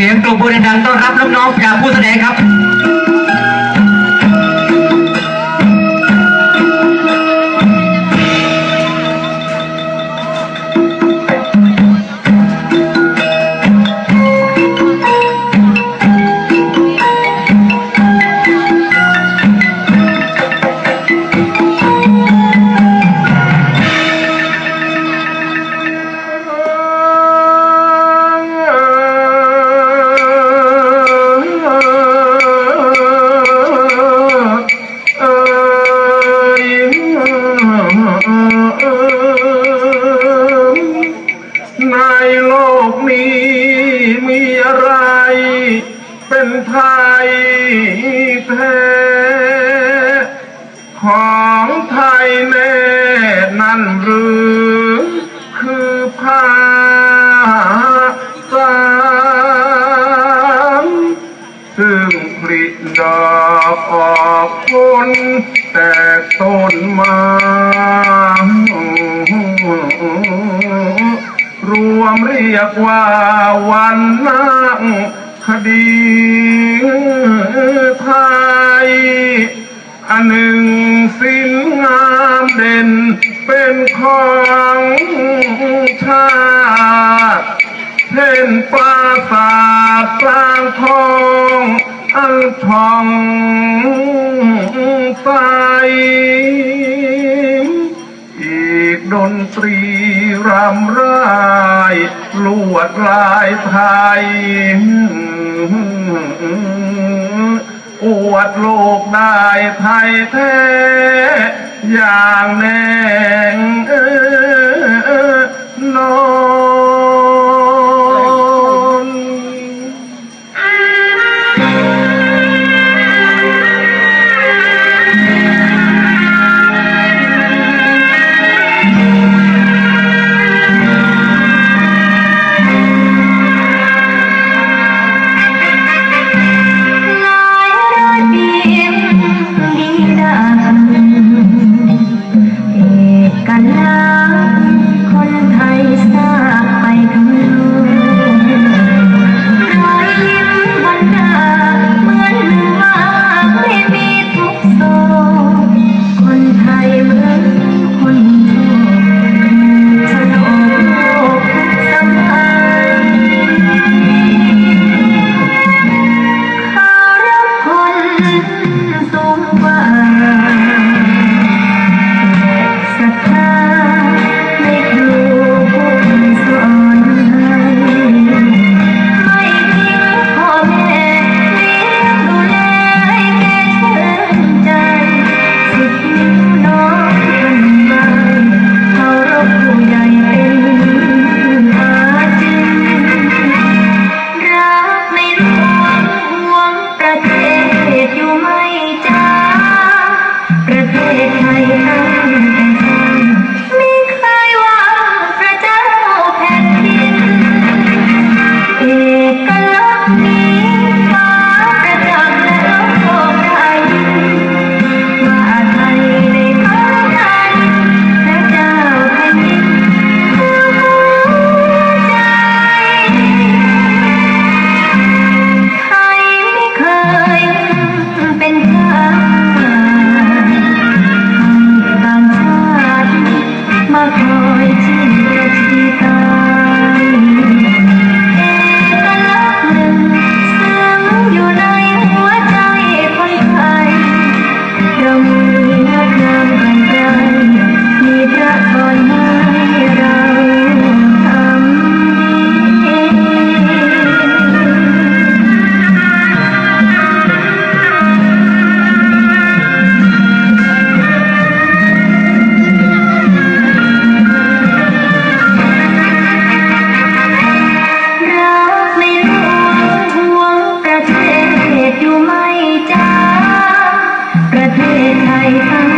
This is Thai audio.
เสียงตบมือดังต้อนรับน้องๆจากผู้แสดงครับ ไร เป็นไทยแท้ของไทยแน่นั่นหรือ คือผ้าสามซึ่งผลิดอกออกผลแต่ต้นมา วมเรียกว่าวันนั่งคดีไทย อันหนึ่งสิ้นงามเด่นเป็นของชาติเช่นปราสาทสร้างทองอันทองใส ดนตรีรำไรลวดลายไทยอวดโลกได้ไทยแท้อย่างแน่งเออนอน Hết.